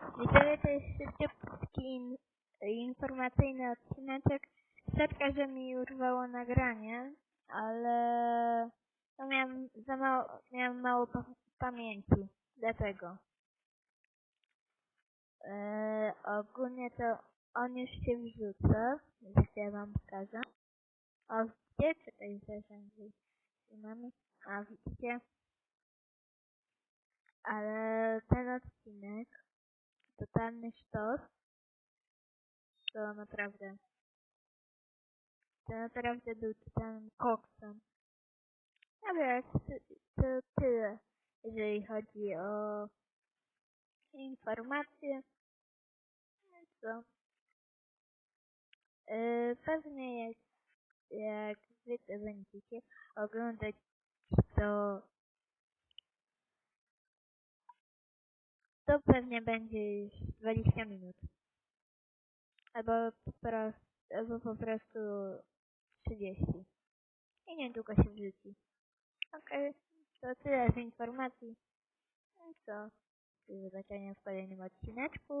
Widzowie, to jest szybciutki in, informacyjny odcineczek. Setka, że mi urwało nagranie, ale no miałem za mało, miałem mało pa pamięci, dlatego. Eee, ogólnie to on już się wrzuca, więc ja wam pokażę. O, gdzie? Czekaj, zaraz mamy. A, widzicie? Ale ten totalny sztos, to naprawdę, to naprawdę był totalnym koksem. Dobra, to, to tyle, jeżeli chodzi o informacje. No co? Yy, pewnie jak, jak zwykle będziecie oglądać to to pewnie będzie już 20 minut. Albo po prostu, albo po prostu 30. I niedługo się wrzuci. Okej, to tyle z informacji. No co? Do zobaczenia w kolejnym odcineczku.